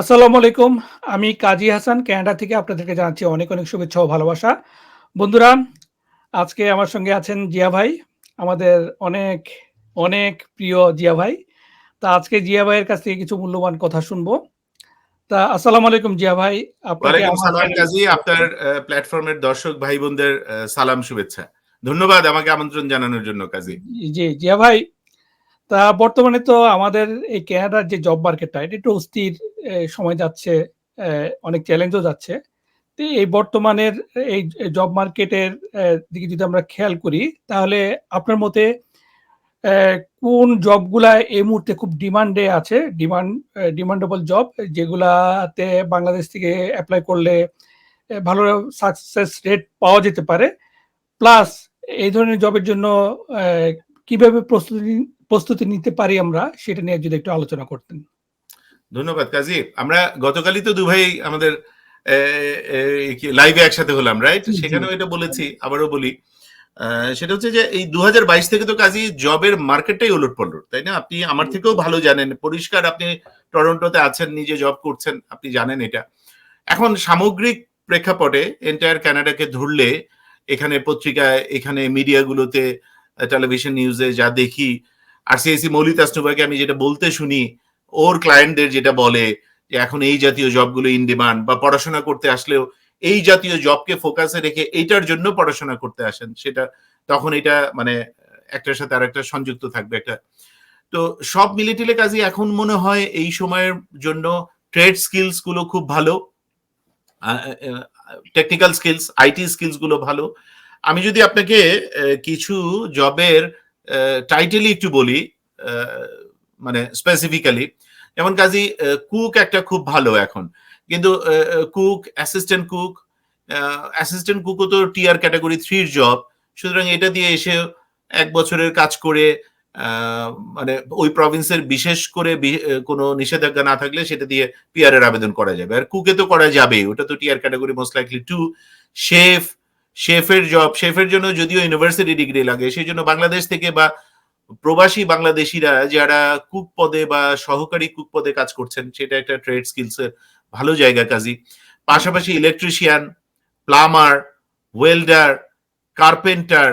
আসসালামু আলাইকুম। আমি কাজী হাসান ক্যানাডা থেকে আপনাদেরকে জানাচ্ছি অনেক, অনেক শুভেচ্ছা ও ভালোবাসা। বন্ধুরা, আজকে আমার সঙ্গে আছেন জিয়া ভাই। আমাদের অনেক, অনেক প্রিয় জিয়া ভাই। তা আজকে জিয়া ভাইয়ের কাছ থেকে কিছু মূল্যবান কথা শুনব। তা আসসালামু আলাইকুম জিয়া ভাই। আপনাকে সালাম কাজী আপনার প্ল্যাটফর্মের দর্শক ভাই বোনদের সালাম শুভেচ্ছা। ধন্যবাদ আমাকে আমন্ত্রণ জানানোর জন্য কাজী। জি, জিয়া ভাই। তা বর্তমানে তো আমাদের এই ক্যানাডার যে জব মার্কেটটা এটা একটু অস্থির সময় যাচ্ছে। অনেক চ্যালেঞ্জও যাচ্ছে। তো এই বর্তমানের এই জব মার্কেটের দিকে যদি আমরা খেয়াল করি, তাহলে আপনার মতে কোন জবগুলা এই মুহূর্তে খুব ডিমান্ডে আছে? ডিমান্ড ডিমান্ডেবল জব যেগুলাতে বাংলাদেশ থেকে অ্যাপ্লাই করলে ভালো সাকসেস রেট পাওয়া যেতে পারে। প্লাস এই ধরনের জবের জন্য কীভাবে প্রস্তুতি প্রস্তুতি নিতে পারি আমরা সেটা নিয়ে যদি একটু আলোচনা করতেন। ধন্যবাদ কাজী। আমরা গতকালই তো ২ ভাই আমাদের লাইভে একসাথে হলাম, রাইট? সেখানেও এটা বলেছি, আবারও বলি। সেটা হচ্ছে যে এই ২০২২ থেকে তো কাজী জবের মার্কেটটাই ওলটপালট, তাই না? আপনি আমার থেকেও ভালো জানেন। পরিষ্কার আপনি টরন্টোতে আছেন, নিজে জব করছেন, আপনি জানেন এটা। এখন সামগ্রিক প্রেক্ষাপটে এন্টায়ার কানাডাকে ধরলে এখানে পত্রিকায়, এখানে মিডিয়াগুলোতে, টেলিভিশন নিউজে যা দেখি, আরসিআইসি মৌলিক তাসনুভাকে আমি যেটা বলতে শুনি, ওর ক্লায়েন্টদের যেটা বলে যে এখন এই জাতীয় জবগুলো ইন ডিমান্ড বা পড়াশোনা করতে আসলেও এই জাতীয় জবকে ফোকাসে রেখে এইটার জন্য পড়াশোনা করতে আসেন। সেটা তখন এটা মানে একটার সাথে আরেকটা সংযুক্ত থাকবে একটা। তো সব মিলে-টিলে কাজী এখন মনে হয় এই সময়ের জন্য ট্রেড স্কিলসগুলো খুব ভালো। টেকনিক্যাল স্কিলস, আইটি স্কিলসগুলো ভালো। আমি যদি আপনাকে কিছু জবের আ টাইটেলই একটু বলি, মানে স্পেসিফিক্যালি যেমন কাজী কুক একটা খুব ভালো এখন। কিন্তু কুক, অ্যাসিস্ট্যান্ট কুক, অ্যাসিস্ট্যান্ট কুকও তো টিআর ক্যাটেগরি 3 এর জব। সুতরাং এটা দিয়ে এসে এক বছরের কাজ করে মানে ওই প্রভিন্সের বিশেষ করে কোনো নিষেধাজ্ঞা না থাকলে সেটা দিয়ে পিআর আবেদন করা যাবে। আর কুকে তো করা যাবেই। ওটা তো TR category most likely to chef, শেফের job, শেফের জন্য যদিও ইউনিভার্সিটি ডিগ্রি লাগে। সেই জন্য বাংলাদেশ থেকে বা প্রবাসী বাংলাদেশিরা যারা কুক পদে বা সহকারী কুক পদে কাজ করছেন সেটা একটা ট্রেড স্কিলস এর ভালো জায়গা কাজী। পাশাপাশি electrician, plumber welder, carpenter,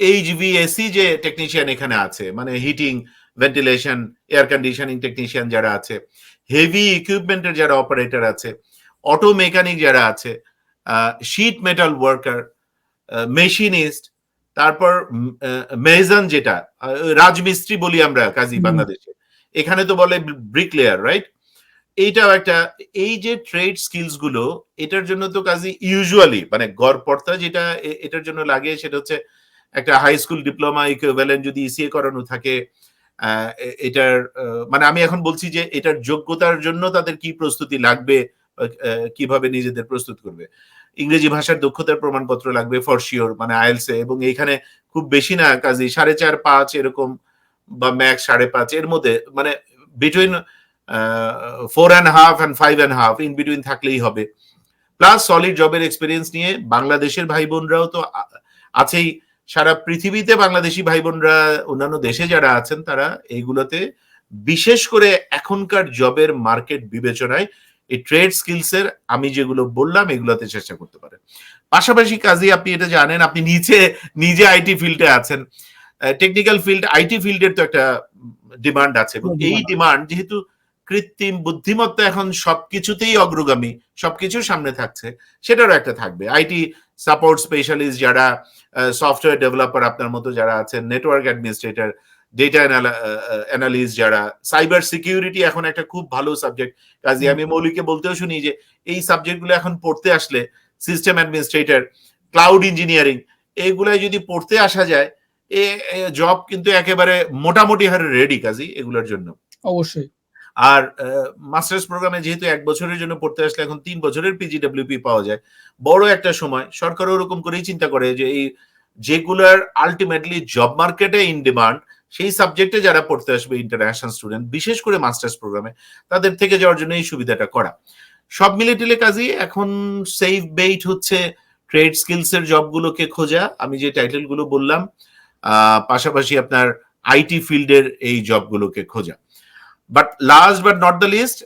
HVAC যে টেকনিশিয়ান এখানে আছে মানে heating, ventilation, air conditioning technician যারা আছে, হেভি ইকুইপমেন্টের যারা অপারেটর আছে, অটো মেকানিক যারা আছে, শীট মেটাল ওয়ার্কার, মেশিনিস্ট, তারপর আ যেটা রাজমিস্ত্রি বলি আমরা কাজী বাংলাদেশে। এখানে তো বলে ব্রি ব্রিকলেয়ার, রাইট? এইটাও একটা এই যে ট্রেড স্কিলসগুলো এটার জন্য তো কাজী ইউজুয়ালি মানে গড়পড়তা যেটা এটার জন্য লাগে সেটা হচ্ছে একটা হাই স্কুল ডিপ্লোমা ইকুইভ্যালেন্ট যদি ইসিএ করানো থাকে এটার মানে আমি এখন বলছি যে এটার যোগ্যতার জন্য তাদের কি প্রস্তুতি লাগবে, কীভাবে নিজেদের প্রস্তুত করবে। ইংরেজি ভাষার দক্ষতার প্রমাণপত্র লাগবে ফর সিওর মানে আইএলটিএস এ, এবং এখানে খুব বেশি না, কাজে সাড়ে চার, পাঁচ এরকম বা ম্যাক্স 5.5 এর মধ্যে মানে between uh 4 1/2 and 5 1/2 in between থাকলেই হবে। প্লাস সলিড জবের এক্সপিরিয়েন্স নিয়ে বাংলাদেশের ভাই-বোনরাও তো আছেই। সারা পৃথিবীতে বাংলাদেশী ভাই-বোনরা, অন্যান্য দেশে যারা আছেন, তারা এইগুলোতে বিশেষ করে এখনকার জবের মার্কেট বিবেচনায় এই ট্রেড স্কিলস এর আমি যেগুলো বললাম এগুলোতে চেষ্টা করতে পারেন। পাশাপাশি কাজী আপনি এটা জানেন আপনি নিজে, নিজে আইটি ফিল্ডে আছেন। টেকনিক্যাল ফিল্ড, আইটি ফিল্ডের তো একটা ডিমান্ড আছে এবং এই ডিমান্ড যেহেতু কৃত্রিম বুদ্ধিমত্তা এখন সবকিছুতেই অগ্রগামী, সবকিছু সামনে থাকছে, সেটারও একটা থাকবে। আইটি সাপোর্ট স্পেশালিস্ট যারা সফটওয়্যার ডেভেলপার আপনার মতো যারা আছেন, নেটওয়ার্ক অ্যাডমিনিস্ট্রেটর, ডেটা অ্যানালা আ আ অ্যানালিস্ট যারা, সাইবার সিকিউরিটি এখন একটা খুব ভালো সাবজেক্ট। কাজী। আমি মৌলিকে বলতেও শুনি যে এই সাবজেক্টগুলো এখন পড়তে আসলে সিস্টেম অ্যাডমিনিস্ট্রেটর, ক্লাউড ইঞ্জিনিয়ারিং এগুলায় যদি পড়তে আসা যায় এ জব কিন্তু একেবারে মোটামুটি হারে রেডি কাজী এগুলোর জন্য। অবশ্যই। আর মাস্টার্স প্রোগ্রামে যেহেতু ১ বছরের জন্য পড়তে আসলে এখন ৩ বছরের পিজিডব্লিউপি পাওয়া যায়। বড় একটা সময়। সরকারও ওরকম করেই চিন্তা করে যে এই যেগুলার আল্টিমেটলি জব মার্কেটে ইন ডিমান্ড সেই সাবজেক্টে যারা পড়তে আসবে ইন্টারন্যাশনাল স্টুডেন্ট বিশেষ করে মাস্টার্স প্রোগ্রামে তাদের থেকে যাওয়ার জন্য এই সুবিধাটা করা। সব মিলে-টিলে কাজী, এখন সেফ বেইট হচ্ছে ট্রেড স্কিলস এর জবগুলোকে খোঁজা। আমি যে টাইটেলগুলো বললাম। পাশাপাশি আপনার আইটি ফিল্ডের এই জবগুলোকে খোঁজা। But last but not the least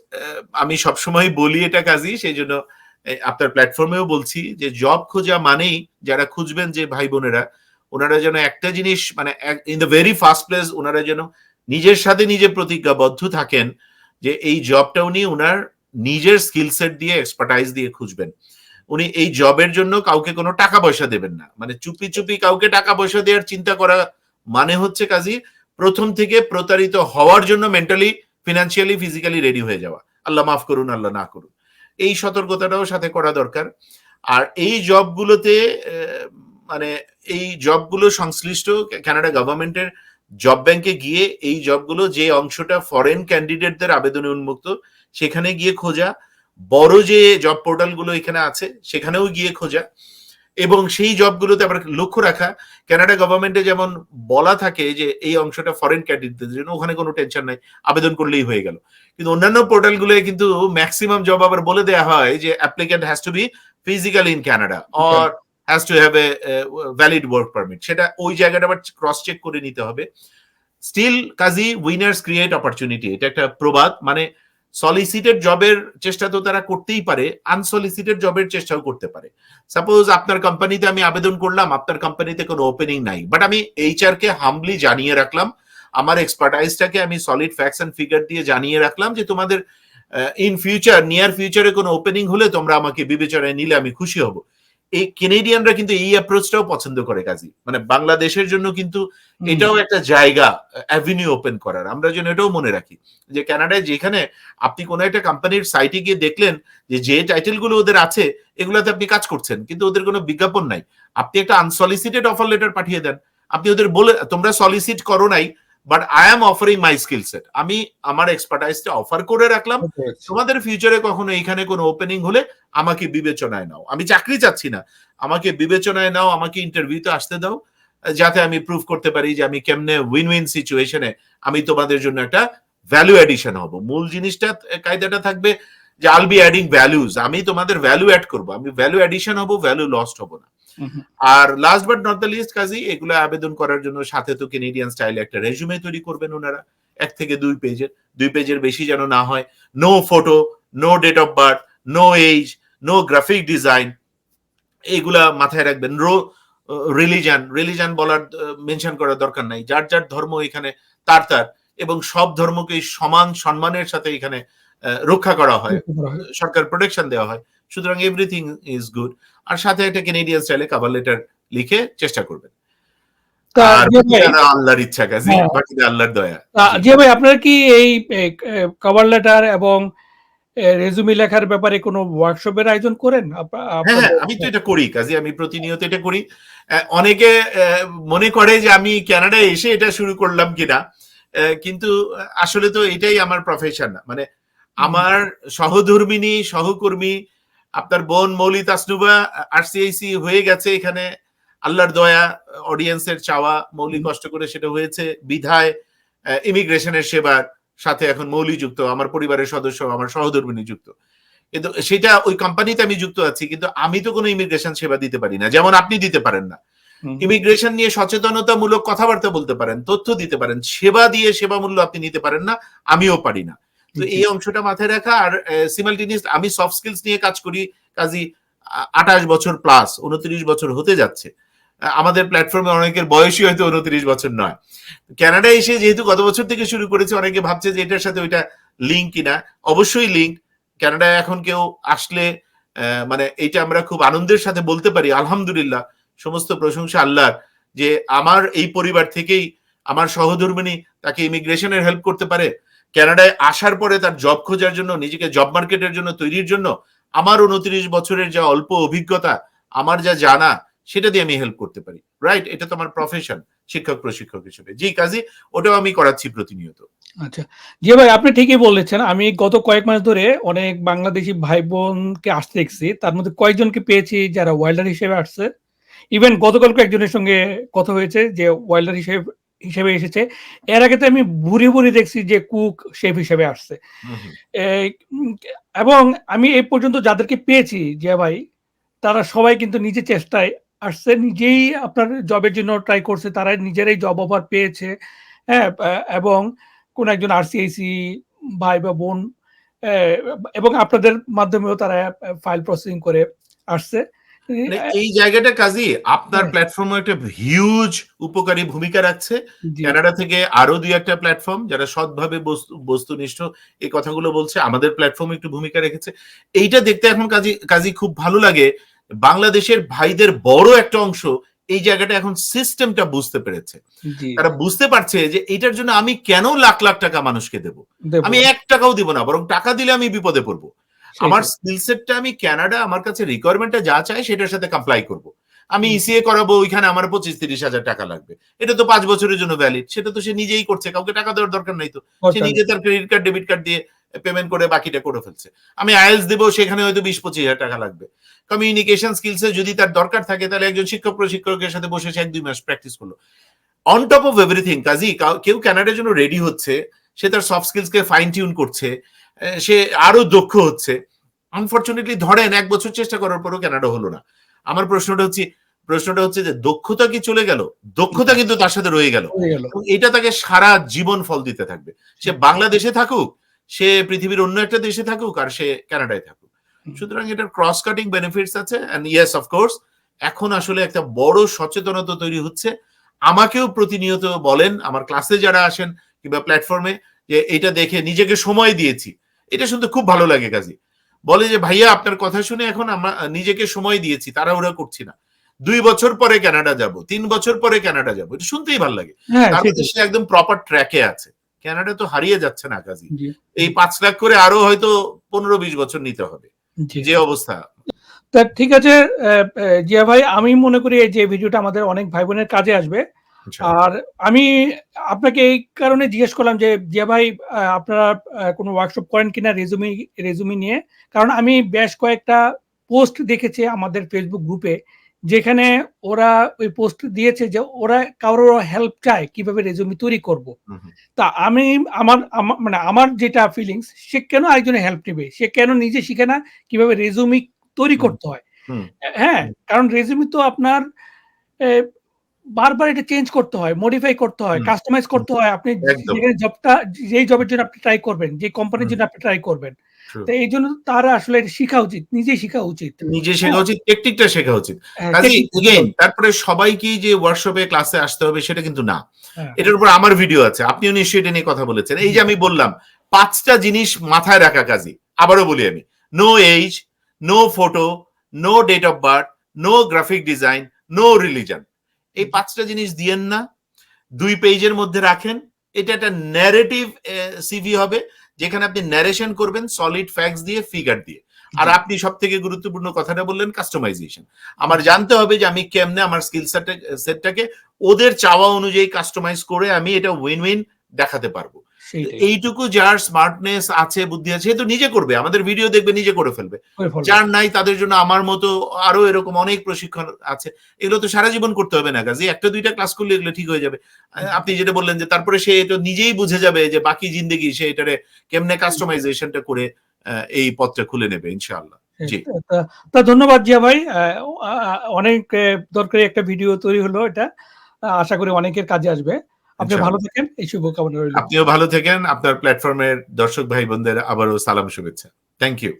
আমি সবসময় বলি এটা কাজী, সেই জন্য আপনার প্ল্যাটফর্মেও বলছি যে জব খোঁজা মানেই যারা খুঁজবেন যে ভাই বোনেরা ওনারা যেন একটা জিনিস মানে in the very first place ওনারা যেন নিজের সাথে নিজে প্রতিজ্ঞাবদ্ধ থাকেন যে এই জবটা উনি ওনার নিজের স্কিল সেট দিয়ে এক্সপার্টাইজ দিয়ে খুঁজবেন। উনি এই জবের জন্য কাউকে কোনো টাকা পয়সা দেবেন না। মানে চুপি চুপি কাউকে টাকা পয়সা দেওয়ার চিন্তা করা মানে হচ্ছে কাজী প্রথম থেকে প্রতারিত হওয়ার জন্য মেন্টালি ফিনান্সিয়ালি ফিজিক্যালি রেডি হয়ে যাওয়া। আল্লাহ মাফ করুন, আল্লাহ না করুন। এই সতর্কতাটাও সাথে করা দরকার। আর এই জবগুলোতে মানে এই জবগুলো সংশ্লিষ্ট কানাডা গভর্নমেন্টের জব ব্যাংকে গিয়ে এই জবগুলো যে অংশটা ফরেন ক্যান্ডিডেটদের আবেদনে উন্মুক্ত, সেখানে গিয়ে খোঁজা। বড় যে জব পোর্টালগুলো এখানে আছে, সেখানেও গিয়ে খোঁজা। এবং সেই জবগুলোতে আবার লক্ষ্য রাখা কানাডা গভর্নমেন্টে যেমন বলা থাকে যে এই অংশটা ফরেন ক্যান্ডিডেটদের জন্য, ওখানে কোনো টেনশন নাই, আবেদন করলেই হয়ে গেল। কিন্তু অন্যান্য পোর্টালগুলো কিন্তু ম্যাক্সিমাম জব আবার বলে দেওয়া হয় যে applicant has to be physical in Canada or has to have a valid work permit সেটা ওই জায়গাটা আবার ক্রস চেক করে নিতে হবে। Still Kazi winners create opportunity এটা একটা প্রবাদ। মানে সলিসিটেড জবের চেষ্টা তো তারা করতেই পারে আনসলিসিটেড জবের চেষ্টাও করতে পারে। সাপোজ আপনার কোম্পানিতে আমি আবেদন করলাম, আপনার কোম্পানিতে কোনো ওপেনিং নাই। বাট আমি এইচআর কে হামলি জানিয়ে রাখলাম, আমার এক্সপার্টাইজটাকে আমি সলিড ফ্যাক্টস এন্ড ফিগার দিয়ে জানিয়ে রাখলাম যে তোমাদের ইন ফিউচার নিয়ার ফিউচারে কোনো ওপেনিং হলে তোমরা আমাকে বিবেচনায় নিলে আমি খুশি হব। এই কেনেডিয়ানরা কিন্তু এই অ্যাপ্রোচটাও পছন্দ করে কাজী। মানে বাংলাদেশের জন্য কিন্তু এটাও একটা জায়গা অ্যাভিনিউ ওপেন করার। আমরা যেন এটাও মনে রাখি যে কানাডায় যেখানে আপনি কোনো একটা কোম্পানির সাইটে গিয়ে দেখলেন যে যে টাইটেলগুলো ওদের আছে এগুলোতে আপনি কাজ করছেন কিন্তু ওদের কোনো বিজ্ঞাপন নাই। আপনি একটা আনসলিসিটেড অফার লেটার পাঠিয়ে দেন। আপনি ওদের বলে তোমরা সলিসিট করো নাই but I am offering my skill set আমি আমার এক্সপার্টাইজটা অফার করে রাখলাম। তোমাদের ফিউচারে কখনো এখানে কোনো ওপেনিং হলে আমাকে বিবেচনায় নাও। আমি চাকরি চাচ্ছি না। আমাকে বিবেচনায় নাও আমাকে ইন্টারভিউতে আসতে দাও যাতে আমি প্রুভ করতে পারি যে আমি কেমনে উইন উইন সিচুয়েশনে আমি তোমাদের জন্য একটা ভ্যালু এডিশন হব। মূল জিনিসটা কায়দাটা থাকবে যে আল বি অ্যাডিং ভ্যালুজ আমি তোমাদের ভ্যালু অ্যাড করব। আমি ভ্যালু এডিশন হব ভ্যালু লস্ট হব না। আর last but not the least Kazi, এগুলো আবেদন করার জন্য সাথে তো কেনেডিয়ান স্টাইলে একটা রেজুমে তৈরি করবেন ওনারা। এক থেকে দুই পেজের দুই পেজের বেশি যেন না হয়। No photo no date of birth no age no graphic design এইগুলা মাথায় রাখবেন। রো রিলিজান রিলিজান বলার মেনশন করার দরকার নাই। যার যার ধর্ম এখানে তার তার। এবং সব ধর্মকে সমান সম্মানের সাথে এখানে রক্ষা করা হয়। সরকার প্রোটেকশন দেওয়া হয়। সুতরাং এভরিথিং ইজ গুড আর সাথে একটা কেনেডিয়ান স্টাইলে কাভার লেটার লিখে চেষ্টা করবেন। আল্লাহর ইচ্ছা কাজী। হ্যাঁ। আল্লাহর দয়া। ভাই আপনার কি এই কভার লেটার এবং রেজুমি লেখার ব্যাপারে কোনো ওয়ার্কশপের আয়োজন করেন? হ্যাঁ হ্যাঁ আমি তো এটা করি কাজে। আমি প্রতিনিয়ত এটা করি। অনেকে মনে করে যে আমি কানাডায় এসে এটা শুরু করলাম কিনা। কিন্তু আসলে তো এটাই আমার প্রফেশন মানে আমার সহধর্মিনী সহকর্মী আপনার বোন মৌলি তাসনুবা আরসিআইসি হয়ে গেছে এখানে। আল্লাহর দয়া অডিয়েন্সের চাওয়া মৌলি কষ্ট করে সেটা হয়েছে। বিধায় ইমিগ্রেশনের সেবার সাথে এখন মৌলি যুক্ত আমার পরিবারের সদস্য আমার সহধর্মিনী যুক্ত। কিন্তু সেটা ওই কোম্পানিতে আমি যুক্ত আছি কিন্তু আমি তো কোনো ইমিগ্রেশন সেবা দিতে পারি না। যেমন আপনি দিতে পারেন না। ইমিগ্রেশন নিয়ে সচেতনতামূলক কথাবার্তা বলতে পারেন তথ্য দিতে পারেন। সেবা দিয়ে সেবা মূল্য আপনি নিতে পারেন না আমিও পারি না। তো এই অংশটা মাথায় রাখা আর সিমালটিনিস আমি সফট স্কিলস নিয়ে কাজ করি কাজী আঠাশ বছর প্লাস উনত্রিশ বছর হতে যাচ্ছে। আমাদের প্ল্যাটফর্মে অনেকের বয়সই হয়তো উনত্রিশ বছর নয়। কানাডায় এসে যেহেতু গত বছর থেকে শুরু করেছে অনেকে ভাবছে যে এটার সাথে ওইটা লিঙ্ক কিনা। অবশ্যই লিঙ্ক কানাডায় এখন কেউ আসলে আহ, মানে এটা আমরা খুব আনন্দের সাথে বলতে পারি আলহামদুলিল্লাহ। সমস্ত প্রশংসা আল্লাহর যে আমার এই পরিবার থেকেই আমার সহধর্মিনী তাকে ইমিগ্রেশনের হেল্প করতে পারে। কানাডায় আসার পরে তার জব খোঁজার জন্য, নিজেকে জব মার্কেটের জন্য তৈরির জন্য আমার উনত্রিশ বছরের যা অল্প অভিজ্ঞতা, আমার যা জানা, সেটা দিয়ে আমি হেল্প করতে পারি। রাইট এটা তো আমার প্রফেশন শিক্ষক, প্রশিক্ষক হিসেবে। জি, কাজী, ওটাও আমি করাচ্ছি প্রতিনিয়ত। আচ্ছা। জি ভাই, আপনি ঠিকই বলেছেন। আমি গত কয়েক মাস ধরে অনেক বাংলাদেশি ভাই বোনকে আসতে দেখছি। তার মধ্যে কয়েকজনকে পেয়েছি যারা ওয়াইল্ডার হিসেবে আসছে। ইভেন গতকালকে একজনের সঙ্গে কথা হয়েছে যে ওয়াইল্ডার হিসেবে হিসেবে এসেছে। এর আগে তো আমি বুড়ি বুড়ি দেখছি যে কুক শেফ হিসেবে আসছে। এবং আমি এই পর্যন্ত যাদেরকে পেয়েছি যে ভাই তারা সবাই কিন্তু নিজের চেষ্টায় আসছে নিজেই আপনার জবের জন্য ট্রাই করছে তারা নিজেরাই জব অফার পেয়েছে হ্যাঁ এবং কোন একজন আরসিআইসি ভাই বা বোন এবং আপনাদের মাধ্যমেও তারা ফাইল প্রসেসিং করে আসছে। এই জায়গাটা কাজী আপনার হ্যাঁ। প্ল্যাটফর্মে একটা হিউজ উপকারী ভূমিকা রাখছে। কানাডা থেকে আরও দুই একটা প্ল্যাটফর্ম যারা সৎভাবে বস্তু- বস্তুনিষ্ঠ এই কথাগুলো বলছে আমাদের প্ল্যাটফর্মে একটু ভূমিকা রেখেছে। এইটা দেখতে এখন কাজী কাজী খুব ভালো লাগে বাংলাদেশের ভাইদের বড় একটা অংশ এই জায়গাটা এখন সিস্টেমটা বুঝতে পেরেছে। তারা বুঝতে পারছে যে এটার জন্য আমি কেন লাখ লাখ টাকা মানুষকে দেব। আমি এক টাকাও দিব না বরং টাকা দিলে আমি বিপদে পড়ব। আমার স্কিল সেটটা আমি কানাডা আমার কাছে রিকোয়ারমেন্টটা যা চাই সেটার সাথে কমপ্লাই করব। আমি ইসিএ করাবো ওইখানে আমার পঁচিশ তিরিশ হাজার টাকা লাগবে। এটা তো পাঁচ বছরের জন্য ভ্যালিড সেটা তো সে নিজেই করছে কাউকে টাকা দেওয়ার দরকার নাই তো। সে নিজে তার ক্রেডিট কার্ড ডেবিট কার্ড দিয়ে পেমেন্ট করে বাকিটা করে ফেলছে। আমি আয়েলস দেবো সেখানে হয়তো বিশ পঁচিশ হাজার টাকা লাগবে। কমিউনিকেশন স্কিলসে যদি তার দরকার থাকে তাহলে একজন শিক্ষক প্রশিক্ষকের সাথে বসে সে এক দুই মাস প্র্যাকটিস করল। On top of everything Kazi কেউ কানাডার জন্য রেডি হচ্ছে সে তার সফট স্কিলসকে ফাইন টিউন করছে সে আরও দক্ষ হচ্ছে। আনফর্চুনেটলি ধরেন এক বছর চেষ্টা করার পরও কানাডা হলো না। আমার প্রশ্নটা হচ্ছে প্রশ্নটা হচ্ছে যে দক্ষতা কি চলে গেল? দক্ষতা কিন্তু তার সাথে রয়ে গেল। এটা তাকে সারা জীবন ফল দিতে থাকবে। সে বাংলাদেশে থাকুক সে পৃথিবীর অন্য একটা দেশে থাকুক আর সে কানাডায় থাকুক। সুতরাং এটার ক্রস কাটিং বেনিফিটস আছে এন্ড ইয়েস অফকোর্স এখন আসলে একটা বড় সচেতনতা তৈরি হচ্ছে। আমাকেও প্রতিনিয়ত বলেন আমার ক্লাসে যারা আসেন কিংবা প্ল্যাটফর্মে যে এটা দেখে নিজেকে সময় দিয়েছি। এটা শুনতে খুব ভালো লাগে কাজী। বলে যে ভাইয়া আপনার কথা শুনে এখন আমরা নিজেকে সময় দিয়েছি তারা ওরা করছি না। দুই বছর পরে কানাডা যাব তিন বছর পরে কানাডা যাব। এটা শুনতেই ভালো লাগে। হ্যাঁ তার সে একদম প্রপার ট্র্যাকে আছে। কানাডা তো হারিয়ে যাচ্ছে না কাজী। এই পাঁচ লাখ করে আরও হয়তো পনেরো বিশ বছর নিতে হবে। যে অবস্থা। তা ঠিক আছে জিয়া ভাই আমি মনে করি এই যে ভিডিওটা আমাদের অনেক ভাই বোনের কাজে আসবে। আর আমি আপনাকে এই কারণে জিজ্ঞেস করলাম যে জিয়া ভাই আপনারা কোনো ওয়ার্কশপ করেন কিনা রেজুমি রেজুমি নিয়ে? কারণ আমি বেশ কয়েকটা পোস্ট দেখেছি আমাদের ফেসবুক গ্রুপে যেখানে ওরা ওই পোস্ট দিয়েছে যে ওরা কারোর হেল্প চায় কীভাবে রেজুমি তৈরি করব। তা আমি আমার মানে আমার যেটা ফিলিংস সে কেন আরেকজনের হেল্প নেবে? সে কেন নিজে শিখে না কীভাবে রেজুমি তৈরি করতে হয়? হ্যাঁ কারণ রেজুমি তো আপনার বারবার এটা চেঞ্জ করতে হয় মডিফাই করতে হয় কাস্টমাইজ করতে হয়। আপনি যেখানে জবটা যেই জবের জন্য আপনি ট্রাই করবেন যে কোম্পানির জন্য আপনি ট্রাই করবেন. তো এই জন্য তারা আসলে শেখা উচিত নিজেই শেখা উচিত। নিজে শেখা উচিত টেকনিকটা শেখা উচিত। হ্যাঁ, কাজী এগেইন তারপরে সবাইকে যে ওয়ার্কশপে ক্লাসে আসতে হবে সেটা কিন্তু না। হ্যাঁ, এটার উপর আমার ভিডিও আছে আপনিও নিশ্চয়ই এটা নিয়ে কথা বলেছেন। এই যে আমি বললাম পাঁচটা জিনিস মাথায় রাখা কাজী আবারও বলি আমি। No age no photo no date of birth no graphic design no religion এই পাঁচটা জিনিস দিয়েন না। দুই পেজের মধ্যে রাখেন। এটা একটা ন্যারেটিভ সিভি হবে যেখানে আপনি ন্যারেশন করবেন সলিড ফ্যাক্টস দিয়ে ফিগার দিয়ে। আর আপনি সব থেকে গুরুত্বপূর্ণ কথাটা বললেন কাস্টমাইজেশন আমার জানতে হবে যে আমি কেমনে আমার স্কিল সেটটাকে ওদের চাওয়া অনুযায়ী কাস্টমাইজ করে আমি এটা উইন উইন দেখাতে পারব। এইটুকু যার স্মার্টনেস আছে বুদ্ধি আছে সে তো নিজে করবে। আমাদের ভিডিও দেখবে নিজে করে ফেলবে। যার নাই তাদের জন্য আমার মতো আরও এরকম অনেক প্রশিক্ষণ আছে। এগুলো তো সারা জীবন করতে হবে না কাজে। একটা দুইটা ক্লাস করলে এগুলো ঠিক হয়ে যাবে। আপনি যেটা বললেন যে তারপরে সে এটা নিজেই বুঝে যাবে যে বাকি জিন্দগি সে এটারে কেমনে কাস্টমাইজেশনটা করে এই পথটা খুলে নেবে ইনশাআল্লাহ। তা- তা ধন্যবাদ জিয়া ভাই। অনেক দরকারি একটা ভিডিও তৈরি হলো এটা। আশা করি অনেকের কাজে আসবে। আপনি ভালো থাকেন এই শুভকামনা রইল। আপনিও ভালো থাকেন আপনার প্ল্যাটফর্মের দর্শক ভাই বোনদের আবারও সালাম শুভেচ্ছা। Thank you.